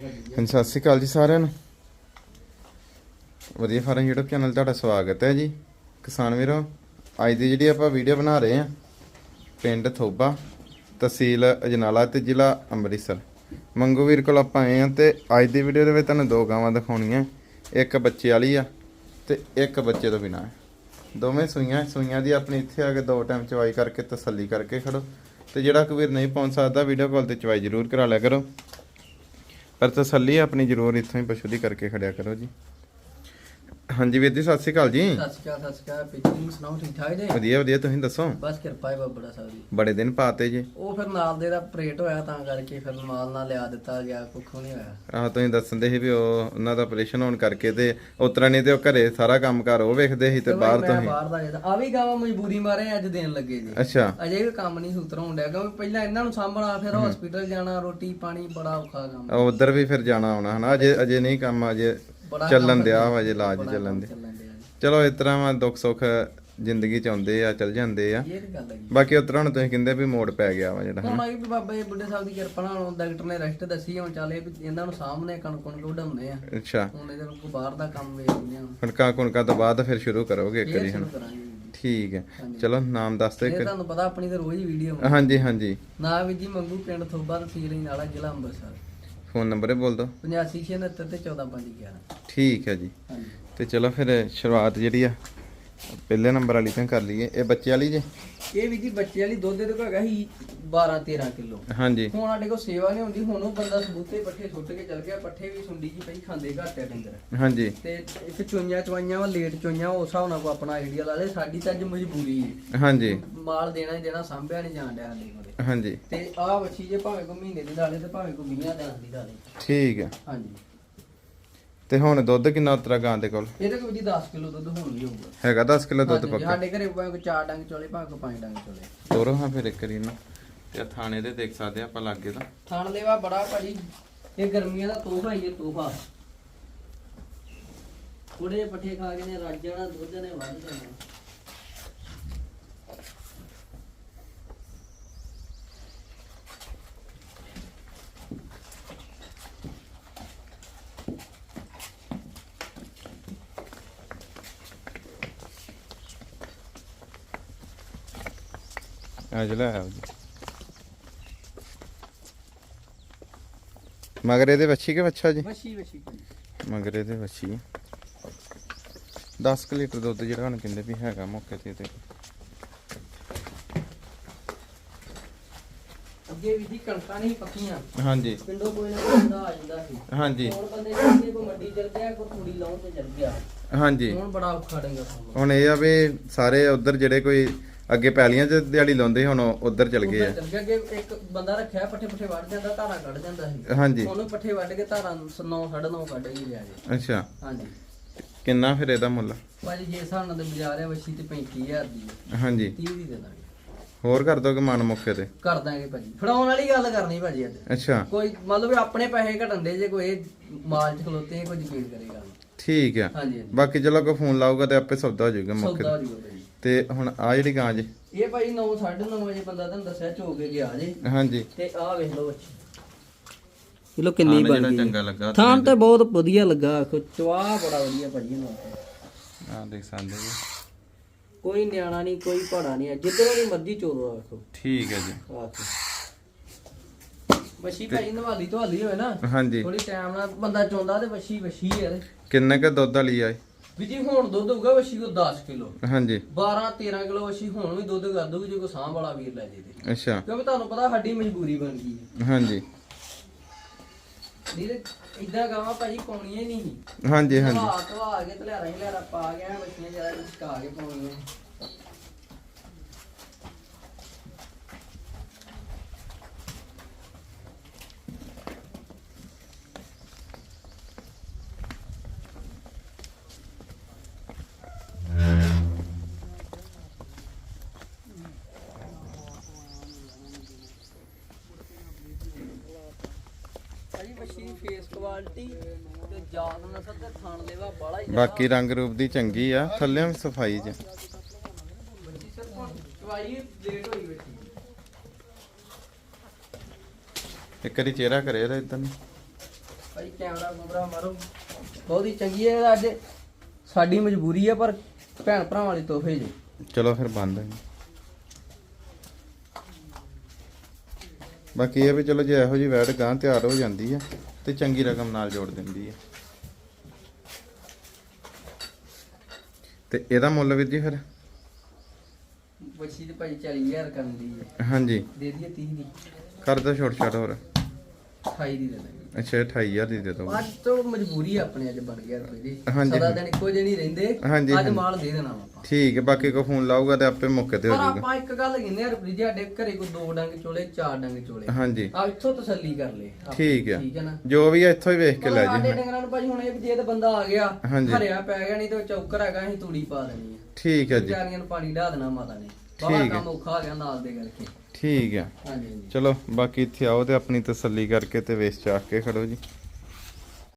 ਹਾਂਜੀ, ਸਤਿ ਸ਼੍ਰੀ ਅਕਾਲ ਜੀ ਸਾਰਿਆਂ ਨੂੰ। ਵਧੀਆ ਫਾਰਮ YouTube ਚੈਨਲ ਤੁਹਾਡਾ ਸਵਾਗਤ ਹੈ ਜੀ। ਕਿਸਾਨ ਵੀਰੋ, ਅੱਜ ਦੀ ਜਿਹੜੀ ਆਪਾਂ ਵੀਡੀਓ ਬਣਾ ਰਹੇ ਹਾਂ, ਪਿੰਡ ਥੋਬਾ, ਤਹਿਸੀਲ ਅਜਨਾਲਾ ਤੇ ਜ਼ਿਲ੍ਹਾ ਅੰਮ੍ਰਿਤਸਰ। ਮੰਗੂ ਵੀਰ ਕੋਲ ਆਪਾਂ ਆਏ ਹਾਂ ਤੇ ਅੱਜ ਦੀ ਵੀਡੀਓ ਦੇ ਵਿੱਚ ਤੁਹਾਨੂੰ ਦੋ ਗਾਵਾਂ ਦਿਖਾਉਣੀਆਂ। ਇੱਕ ਬੱਚੇ ਵਾਲੀ ਆ ਤੇ ਇੱਕ ਬੱਚੇ ਤੋਂ ਬਿਨਾ। ਹੈ ਦੋਵੇਂ ਸੂਈਆਂ ਸੂਈਆਂ ਦੀ ਆਪਣੀ ਇੱਥੇ ਆ ਕੇ ਦੋ ਟਾਈਮ ਚਵਾਈ ਕਰਕੇ ਤਸੱਲੀ ਕਰਕੇ ਖੜੋ। ਤੇ ਜਿਹੜਾ ਕੋਈ ਵੀਰ ਨਹੀਂ ਪਹੁੰਚ ਸਕਦਾ ਵੀਡੀਓ ਕਾਲ ਤੇ ਚਵਾਈ ਜ਼ਰੂਰ ਕਰਾ ਲਿਆ ਕਰੋ। ਪਰ ਤਸੱਲੀ ਆਪਣੀ ਜ਼ਰੂਰ ਇੱਥੋਂ ਹੀ ਪਸ਼ੂ ਦੀ ਕਰਕੇ ਖੜਿਆ ਕਰੋ ਜੀ। ਹਾਂਜੀ ਵੀਰ ਜੀ ਸਤਿ ਸ਼੍ਰੀ ਅਕਾਲ ਜੀ। ਸਤਿ ਸ਼੍ਰੀ ਅਕਾਲ ਸਤਿ ਸ਼੍ਰੀ ਅਕਾਲ। ਪਿਛਲੀ ਸੁਣਾਓ ਠੀਕ ਠਾਕ ਜੀ? ਵਧੀਆ ਵਧੀਆ ਤੁਸੀਂ ਦੱਸੋ? ਬਸ ਕਿਰਪਾ ਹੈ ਬਾਬਾ ਸਾਹਿਬ ਦੀ ਬੜੇ ਦਿਨ ਪਾਤੇ ਜੀ। ਉਹ ਫਿਰ ਨਾਲ ਦੇ ਦਾ ਪ੍ਰੇਟ ਹੋਇਆ ਤਾਂ ਕਰਕੇ ਫਿਰ ਮਾਲ ਨਾਲ ਲਿਆ ਦਿੱਤਾ ਗਿਆ ਕੁੱਖੋਂ ਨਹੀਂ ਹੋਇਆ। ਆਹ ਤੁਸੀਂ ਦੱਸਦੇ ਸੀ ਵੀ ਉਹ ਉਹਨਾਂ ਦਾ ਆਪਰੇਸ਼ਨ ਹੋਣ ਕਰਕੇ ਤੇ ਉਤਰਾ ਨਹੀਂ ਤੇ ਉਹ ਘਰੇ ਸਾਰਾ ਕੰਮ ਕਰ ਉਹ ਵੇਖਦੇ ਸੀ ਤੇ ਬਾਹਰ ਮੈਂ ਤੋਂ ਹੀ। ਬਾਹਰ ਦਾ ਜਿਹੜਾ ਆ ਵੀ ਗਾਵਾਂ ਮਜਬੂਰੀ ਮਾਰੇ ਅੱਜ ਦੇਣ ਲੱਗੇ ਜੀ। ਅੱਛਾ। ਅਜੇ ਵੀ ਕੰਮ ਨਹੀਂ ਸੂਤਰ ਹੁੰਦਿਆ ਕਿਉਂਕਿ ਪਹਿਲਾਂ ਇਹਨਾਂ ਨੂੰ ਸਾਂਭਣਾ ਫਿਰ ਹਸਪੀਟਲ ਜਾਣਾ ਰੋਟੀ ਪਾਣੀ ਬੜਾ ਔਖਾ ਕੰਮ। ਉਧਰ ਵੀ ਫਿਰ ਜਾਣਾ ਆਉਣਾ ਹਨਾ? ਅਜੇ ਅਜੇ ਨਹੀਂ ਕੰਮ ਅਜੇ ਚੱਲਣ ਦਿਆ ਵਾ ਅਜੇ ਇਲਾਜ ਚੱਲਣ ਦੇ ਜੀ। ਚਲੋ ਇਸ ਤਰ੍ਹਾਂ ਵਾ ਦੁੱਖ ਸੁੱਖ ਜ਼ਿੰਦਗੀ ਚ ਆਉਂਦੇ ਆ ਚੱਲ ਜਾਂਦੇ ਆ। ਇਹ ਤੇ ਗੱਲ ਹੈ ਜੀ ਬਾਕੀ ਉਤਰਾ ਹੁਣ ਤੁਸੀਂ ਕਹਿੰਦੇ ਵੀ ਮੋੜ ਪੈ ਗਿਆ ਵਾ ਜਿਹੜਾ ਹੁਣ ਆਈ ਵੀ ਬਾਬਾ ਜੀ ਬੁੱਢੇ ਸਾਹਿਬ ਦੀ ਕਿਰਪਾ ਨਾਲ ਡਾਕਟਰ ਨੇ ਰੈਸਟ ਦੱਸੀ ਹੁਣ ਚੱਲੇ ਵੀ ਇਹਨਾਂ ਨੂੰ ਸਾਹਮਣੇ ਕਣਕ ਕਣਕ ਵਢਾਉਂਦੇ ਆ। ਅੱਛਾ। ਹੁਣ ਇਹਦੇ ਨੂੰ ਬਾਹਰ ਦਾ ਕੰਮ ਵੇਚਦੇ ਆ ਕਣਕਾਂ ਕੁਣਕਾਂ ਤੋਂ ਬਾਅਦ ਫਿਰ ਸ਼ੁਰੂ ਕਰੋਗੇ ਇੱਕ ਵਾਰੀ ਇਹ ਹੁਣ ਸ਼ੁਰੂ ਕਰਾਂਗੇ ਜੀ। ਠੀਕ ਹੈ। ਚਲੋ ਨਾਮ ਦੱਸ ਦਿਓ ਇਹ ਇੱਕ। ਤੁਹਾਨੂੰ ਪਤਾ ਆਪਣੀ ਤੇ ਰੋਜ਼ ਹੀ ਵੀਡੀਓ ਹਾਂਜੀ ਹਾਂਜੀ। ਨਾ ਵੀ ਜੀ ਮੰਗੂ ਪਿੰਡ ਥੋਬਾ ਤਹਿਸੀਲ ਨਾਲਾ ਜ਼ਿਲ੍ਹਾ ਅੰਮ੍ਰਿਤਸਰ। ਫੋਨ ਨੰਬਰ ਇਹ ਬੋਲ ਦਿਓ। 8569 ਤੇ 14511 ਠੀਕ ਹੈ ਜੀ। ਹਾਂਜੀ ਤੇ ਚਲੋ ਫਿਰ ਸ਼ੁਰੂਆਤ ਜਿਹੜੀ ਆ ਪਹਿਲੇ ਨੰਬਰ ਵਾਲੀ ਤੋਂ ਕਰ ਲਈਏ। ਇਹ ਬੱਚੇ ਵਾਲੀ ਜੇ? ਇਹ ਵੀ ਜੀ ਬੱਚੇ ਵਾਲੀ ਦੁੱਧ ਦੇ ਤੋਂ ਹੈਗਾ ਸੀ 12 13 ਕਿਲੋ। ਹਾਂਜੀ। ਹੁਣ ਸਾਡੇ ਕੋਲ ਸੇਵਾ ਨਹੀਂ ਹੁੰਦੀ ਹੁਣ ਉਹ ਬੰਦਾ ਸਬੂਤੇ ਪੱਠੇ ਸੁੱਟ ਕੇ ਚੱਲ ਗਿਆ ਪੱਠੇ ਵੀ ਸੁੰਡੀ ਜੀ ਪਈ ਖਾਂਦੇ ਘੱਟ ਆ ਡੰਗਰ। ਹਾਂਜੀ। ਤੇ ਇੱਕ ਚੋਈਆਂ ਚਵਾਈਆਂ ਵਾ ਲੇਟ ਚੋਈਆਂ ਉਸ ਹਿਸਾਬ ਨਾਲ ਕੋ ਆਪਣਾ ਆਈਡੀਆ ਲਾ ਲੈ ਸਾਡੀ ਤਾਂ ਅੱਜ ਮਜਬੂਰੀ ਹੈ। ਹਾਂਜੀ। ਮਾਲ ਦੇਣਾ ਹੀ ਦੇਣਾ ਸਾਂਭਿਆ ਨਹੀਂ ਜਾਣ ਡਿਆ ਸਾਡੇ ਕੋਲੇ। ਹਾਂਜੀ। ਤੇ ਆਹ ਵੱਛੀ ਜੇ ਭਾਵੇਂ ਕੋ ਮਹੀਨੇ ਦੀ ਡਾਲੇ ਤੇ ਭਾਵੇਂ ਕੋ 20 ਦਿਨਾਂ ਦੀ ਠੀਕ ਹੈ। ਹਾਂਜੀ। ਤੇ ਹੁਣ ਦੁੱਧ ਕਿੰਨਾ ਉਤਰਾ ਗਾਂ ਦੇ ਕੋਲ? ਇਹਦੇ ਕੋਲ ਜੀ 10 ਕਿਲੋ ਦੁੱਧ ਹੋਣ ਹੀ ਹੋਊਗਾ। ਹੈਗਾ 10 ਕਿਲੋ ਦੁੱਧ ਹਾਂਜੀ, ਪੱਕਾ। ਸਾਡੇ ਘਰੇ ਭਾਵੇਂ ਕੋ 4 ਡੰਗ ਚੋਲੇ ਭਾਵੇਂ ਕੋ 5 ਡੰਗ ਚੋਲੇ। ਤੋਰੋ ਹਾਂ ਫਿਰ ਇੱਕ ਇਹਨੂੰ। ਤੇ ਆਹ ਥਾਣੇ ਦੇ ਦੇਖ ਸਕਦੇ ਆਪਾਂ ਲਾਗੇ ਤਾਂ। ਥਣ ਲੈਵਾ ਬੜਾ ਭਾਜੀ ਇਹ ਗਰਮੀਆਂ ਦਾ ਤੋਹਫਾ ਹੀ ਹੈ ਤੋਹਫਾ। ਥੋੜੇ ਜਿਹੇ ਪੱਠੇ ਖਾ ਕੇ ਨੇ ਰੱਜ ਜਾਣਾ ਦੁੱਧ ਨੇ ਵੱਧ ਜਾਣਾ। ਆ ਜਲਾ ਆਓ ਜੀ। ਮਗਰ ਇਹਦੇ ਵੱਛੀ ਕੇ ਵੱਛਾ ਜੀ? ਵਸ਼ੀ ਵਸ਼ੀ ਮਗਰ ਇਹਦੇ ਵੱਛੀ। 10 ਲੀਟਰ ਦੁੱਧ ਜਿਹੜਾ ਹੁਣ ਕਹਿੰਦੇ ਵੀ ਹੈਗਾ ਮੌਕੇ ਤੇ ਤੇ ਅੱਗੇ ਵੀ ਜੀ ਕਣਕਾਂ ਨਹੀਂ ਪੱਕੀਆਂ। ਹਾਂਜੀ। ਪਿੰਡੋਂ ਕੋਈ ਨਾ ਕੋਈ ਬੰਦਾ ਆ ਜਾਂਦਾ ਸੀ। ਹਾਂਜੀ। ਹੁਣ ਬੰਦੇ ਜਿਹੜੇ ਕੋ ਮੰਡੀ ਚਲ ਗਿਆ ਕੋ ਤੂੜੀ ਲਾਉਣ ਤੇ ਚਲ ਗਿਆ। ਹਾਂਜੀ। ਹੁਣ ਬੜਾ ਔਖਾ ਡੰਗਾ ਹੁਣ ਇਹ ਆ ਵੀ ਸਾਰੇ ਉਧਰ ਜਿਹੜੇ ਕੋਈ ਅੱਗੇ ਪੈਲੀਆਂ 'ਚ ਦਿਹਾੜੀ ਲਾਉਂਦੇ ਹੁਣ ਉਧਰ ਚਲ ਗਏ ਆ। ਚਲ ਗਿਆ ਅੱਗੇ ਇੱਕ ਬੰਦਾ ਰੱਖਿਆ ਪੱਠੇ ਪੁੱਠੇ ਵੱਢ ਜਾਂਦਾ ਧਾਰਾ ਕੱਢ ਜਾਂਦਾ ਸੀ। ਹਾਂਜੀ। ਉਹਨੂੰ ਪੱਠੇ ਵੱਢ ਕੇ ਧਾਰਾ 9 9.5 ਕੱਢ ਹੀ ਲਿਆ ਜੀ ਅੱਛਾ। ਹਾਂਜੀ। ਕਿੰਨਾ ਫਿਰ ਇਹਦਾ ਮੁੱਲ? ਭਾਜੀ ਜੇ ਹਿਸਾਬ ਨਾਲ ਤੇ ਬਾਜ਼ਾਰ ਹੈ ਵਸ਼ੀ ਤੇ 35000 ਦੀ ਹੈ ਹਾਂਜੀ। 30 ਦੀ ਦੇ ਦਾਂਗੇ। ਹੋਰ ਕਰ ਦੋਗੇ ਮਨ ਮੌਕੇ ਤੇ? ਕਰ ਦਾਂਗੇ ਭਾਜੀ। ਫੜਾਉਣ ਵਾਲੀ ਗੱਲ ਕਰਨੀ ਭਾਜੀ ਅੱਜ। ਅੱਛਾ। ਕੋਈ ਵੀ ਆਪਣੇ ਪੈਸੇ ਘਟਣ ਦੇ ਜੇ ਕੋਈ ਮਾਲ ਚ ਖਲੋਤੇ ਕੋਈ ਯਕੀਨ ਕਰੇਗਾ। ਠੀਕ ਆ। ਹਾਂਜੀ ਬਾਕੀ ਚਲੋ ਕੋਈ ਫੋਨ ਲਾਊਗਾ ਤੇ ਆਪੇ ਸੌਦਾ ਹੋ ਜਾਊਗਾ ਮੌਕੇ ਸੌਦਾ ਹੋ ਜਾਊਗਾ ਤੇ ਹੁਣ ਆ ਜਿਹੜੀ ਗਾਂ ਜੀ। ਇਹ ਭਾਈ 9 9:30 ਵਜੇ ਬੰਦਾ ਤੁਹਾਨੂੰ ਦੱਸਿਆ ਕੇ ਗਿਆ ਜੇ। ਹਾਂਜੀ। ਤੇ ਆਹ ਵੇਖ ਲਓ ਬੱਚੀ। ਇਹ ਲੋ ਕਿੰਨੀ ਥਾਣ ਬਣ ਜਿਹੜਾ ਗਈ ਚੰਗਾ ਲੱਗਾ ਥਾਂ ਤੇ ਬਹੁਤ ਵਧੀਆ ਲੱਗਾ। ਆਖੋ ਚਵਾ ਬੜਾ ਵਧੀਆ ਭਾਜੀ ਇਹਨਾਂ ਦਾ। ਆ ਦੇਖ ਸਕਦੇ ਜੀ। ਕੋਈ ਨਿਆਣਾ ਨਹੀਂ ਕੋਈ ਪੜਾ ਨਹੀਂ ਜਿੱਧਰੋਂ ਦੀ ਮਰਜ਼ੀ ਚੋਦੋ ਆਖੋ ਠੀਕ ਹੈ ਜੀ। ਆਖੋ ਵਸ਼ੀ ਭਾਈ ਨਵਾਲੀ ਧਵਾਲੀ ਹੋਵੇ ਨਾ। ਹਾਂਜੀ। ਥੋੜੀ ਟਾਈਮ ਨਾਲ ਬੰਦਾ ਚੋਂਦਾ ਤੇ ਵਸ਼ੀ ਵਸ਼ੀ ਯਾਰ ਕਿੰਨੇ ਕ ਦੁੱਧ ਵਾਲੀ ਆ ਇਹ? ਵੀ ਜੀ ਹੁਣ ਦੁੱਧ ਹੋਊਗਾ ਵਸ਼ੀ ਕੋ 10 ਕਿਲੋ। ਹਾਂਜੀ। 12 13 ਕਿਲੋ ਵਸ਼ੀ ਹੁਣ ਵੀ ਦੁੱਧ ਕਰ ਦੂਗੀ ਜੇ ਕੋ ਸਾਂਭ ਵਾਲਾ ਵੀਰ ਲੈ ਜੇ ਤੇ। ਅੱਛਾ। ਕਿਉਂਕਿ ਤੁਹਾਨੂੰ ਪਤਾ ਸਾਡੀ ਮਜਬੂਰੀ ਬਣ ਗਈ ਹੈ। ਹਾਂਜੀ। ਤੇ ਇਦਾਂ ਗਾਵਾਂ ਭਾਜੀ ਪਾਉਣੀਆਂ ਨਹੀਂ। ਹਾਂਜੀ ਹਾਂਜੀ। ਧਵਾ ਧਵਾ ਕੇ ਤਲਿਆਰਾ ਹੀ ਲਿਆਰਾ ਪਾ ਗਿਆ ਬੱਚੀਆਂ ਜ਼ਿਆਦਾ ਚਕਾ ਕੇ ਪਾਉਣੀਆਂ। ਭਾਜੀ ਬੱਚੀ ਦੀ ਫੇਸ ਕੁਆਲਿਟੀ ਤੇ ਜਾਤ ਨਸਲ ਤੇ ਥਣ ਲੈਵਾ ਬੜਾ ਹੀ ਬਾਕੀ ਰੰਗ ਰੂਪ ਦੀ ਚੰਗੀ ਆ ਥੱਲੇ ਵੀ ਸਫ਼ਾਈ ਚ। ਬੱਚੀ ਸਰ ਚਵਾਈ ਲੇਟ ਹੋਈ ਬੈਠੀ। ਇੱਕ ਵਾਰੀ ਚਿਹਰਾ ਕਰੇ ਇਹਦਾ ਇਦਾਂ ਭਾਈ ਕੈਮਰਾ ਕੁਮਰਾ ਮਾਰੋ। ਬਹੁਤ ਹੀ ਚੰਗੀ ਹੈ ਅੱਜ। ਸਾਡੀ ਮਜਬੂਰੀ ਹੈ ਪਰ ਭੈਣ ਭਰਾਵਾਂ ਵਾਲੇ ਤੋਹਫੇ ਜੀ ਚਲੋ ਫਿਰ ਬੰਦ ਹੈ ਬਾਕੀ ਇਹ ਵੀ ਚਲੋ ਜੇ ਇਹੋ ਜੀ ਵੈਟ ਗਾਂ ਤਿਆਰ ਹੋ ਜਾਂਦੀ ਹੈ ਤੇ ਚੰਗੀ ਰਕਮ ਨਾਲ ਜੋੜ ਦਿੰਦੀ ਹੈ ਤੇ ਇਹਦਾ ਮੁੱਲ ਵੀਰ ਜੀ ਫਿਰ? ਬੱਚੀ ਤੇ ਭਾਈ 40000 ਕਰਨ ਦੀ ਹੈ ਹਾਂਜੀ। ਦੇ ਦਈਏ 30 ਦੀ। ਕਰ ਦੋ ਛੋਟ ਛੋਟ ਹੋਰ। 28 ਦੀ ਦੇ ਦਾਂਗੇ। ਅੱਛਾ 28000 ਦੀ ਦੇ ਦੋ ਅੱਜ ਤੋਂ ਮਜਬੂਰੀ ਆਪਣੇ ਅੱਜ ਬਣ ਗਿਆ ਰੁਪਏ ਦੀ। ਹਾਂਜੀ, ਸਦਾ। ਦਿਨ ਇੱਕੋ ਜਿਹੇ ਨਹੀਂ ਰਹਿੰਦੇ। ਹਾਂਜੀ, ਅੱਜ ਹਾਂਜੀ। ਮਾਲ ਦੇ ਦੇਣਾ ਵਾ ਆਪਾਂ। ਠੀਕ ਹੈ ਬਾਕੀ ਕੋ ਫੋਨ ਲਾਊਗਾ ਤੇ ਆਪੇ ਮੌਕੇ ਤੇ ਹੋ ਪਰ ਜਾਊਗਾ। ਆਪਾਂ ਇੱਕ ਗੱਲ ਕਹਿੰਦੇ ਆ ਰੁਪਏ ਸਾਡੇ ਘਰੇ ਕੋਈ ਦੋ ਡੰਗ ਚੋਲੇ ਚਾਰ ਡੰਗ ਚੋਲੇ। ਹਾਂਜੀ। ਆ ਇੱਥੋਂ ਤਸੱਲੀ ਕਰ ਲੈ ਆਪਾਂ। ਠੀਕ ਆ। ਠੀਕ ਹੈ ਨਾ? ਜੋ ਵੀ ਹੈ ਇੱਥੋਂ ਹੀ ਵੇਖ ਕੇ ਲੈ ਸਾਡੇ ਜੀ ਡੰਗਰਾਂ ਨੂੰ ਭਾਜੀ ਹੁਣ ਇਹ ਵੀ ਜੇ ਤੇ ਬੰਦਾ ਆ ਗਿਆ ਹਾਂਜੀ। ਹਰਿਆ ਪੈ ਗਿਆ ਨਹੀਂ ਤੇ ਉਹ ਚੌਕਰ ਹੈਗਾ ਅਸੀਂ ਤੂੜੀ ਪਾ ਦੇਣੀ ਹੈ ਠੀਕ ਹੈ ਜੀ। ਵਿਚਾਰੀਆਂ ਨੂੰ ਪਾਣੀ ਢਾ ਦੇਣਾ ਮਾਤਾ ਨੇ। ਠੀਕ ਹੈ। ਕੰਮ ਔਖਾ ਹੋ ਗਿਆ ਨਾਲ ਦੇ ਕਰਕੇ। ਠੀਕ ਹਾਂਜੀ ਹਾਂਜੀ। ਚਲੋ ਬਾਕੀ ਇੱਥੇ ਆਓ ਤੇ ਆਪਣੀ ਤਸੱਲੀ ਕਰਕੇ ਤੇ ਵੇਚ ਚਾਕ ਕੇ ਖੜੋ ਜੀ।